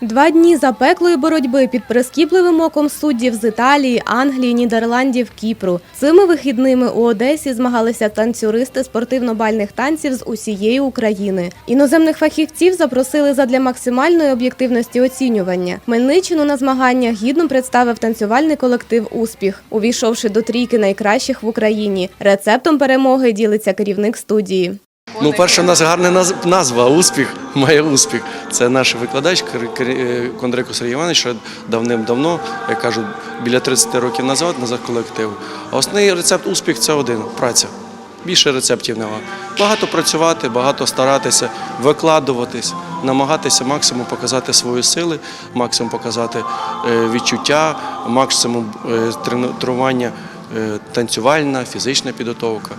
Два дні запеклої боротьби під прискіпливим оком суддів з Італії, Англії, Нідерландів, Кіпру. Цими вихідними у Одесі змагалися танцюристи спортивно-бальних танців з усієї України. Іноземних фахівців запросили задля максимальної об'єктивності оцінювання. Хмельниччину на змаганнях гідно представив танцювальний колектив Успіх, увійшовши до трійки найкращих в Україні. Рецептом перемоги ділиться керівник студії. Ну, перше, у нас гарна наз- назва успіх має успіх. Це наш викладач е, Кондрико Сергій Іванович, що давним-давно, як кажуть, біля 30 років назад, назад колективу. А основний рецепт успіх це один праця. Більше рецептів немає. Багато працювати, багато старатися, викладуватись, намагатися максимум показати свої сили, максимум показати е, відчуття, максимум е, тренування танцювальна, фізична підготовка,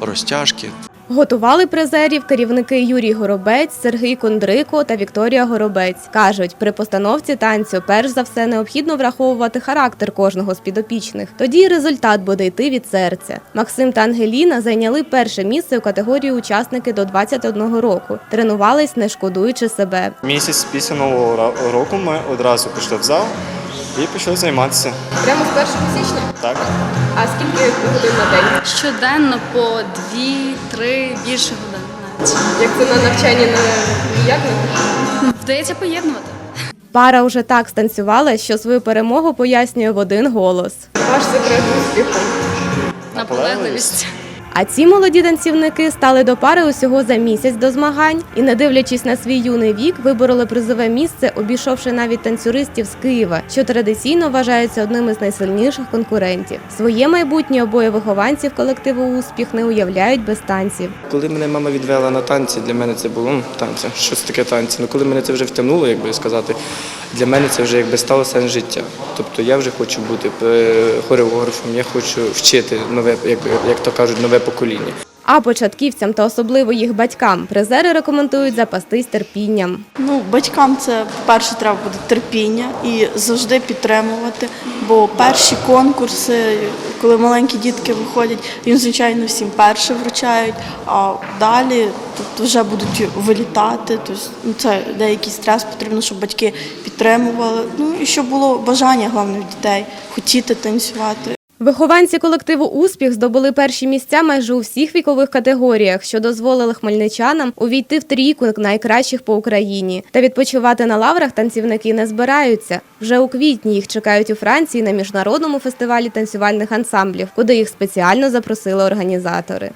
розтяжки. Готували призерів керівники Юрій Горобець, Сергій Кондрико та Вікторія Горобець. Кажуть, при постановці танцю перш за все необхідно враховувати характер кожного з підопічних. Тоді результат буде йти від серця. Максим та Ангеліна зайняли перше місце у категорії учасники до 21 року. Тренувались, не шкодуючи себе. Місяць після нового року ми одразу пішли в зал і почали займатися. Прямо з 1 січня. Так. А скільки годин на день? Щоденно по дві-три більше годин навіть. Як це на навчанні не ніяк не Вдається поєднувати. Пара уже так станцювала, що свою перемогу пояснює в один голос. Ваш секрет успіху. Наполегливість. А ці молоді танцівники стали до пари усього за місяць до змагань і, не дивлячись на свій юний вік, вибороли призове місце, обійшовши навіть танцюристів з Києва, що традиційно вважаються одним із найсильніших конкурентів. Своє майбутнє обоє вихованців колективу успіх не уявляють без танців. Коли мене мама відвела на танці, для мене це було м, танці. Що це таке танці? Ну коли мене це вже втягнуло, як би сказати, для мене це вже якби стало сенс життя. Тобто я вже хочу бути е, хореографом, я хочу вчити нове, як, як то кажуть, нове покоління. А початківцям та особливо їх батькам призери рекомендують запастись терпінням. Ну, батькам це, по-перше, треба буде терпіння і завжди підтримувати. Бо перші конкурси, коли маленькі дітки виходять, їм, звичайно, всім перше вручають, а далі тобто, вже будуть вилітати. Тобто, ну, це деякий стрес потрібно, щоб батьки підтримували. Ну і щоб було бажання головне в дітей хотіти танцювати. Вихованці колективу Успіх здобули перші місця майже у всіх вікових категоріях, що дозволили хмельничанам увійти в трійку найкращих по Україні. Та відпочивати на лаврах танцівники не збираються. Вже у квітні їх чекають у Франції на міжнародному фестивалі танцювальних ансамблів, куди їх спеціально запросили організатори.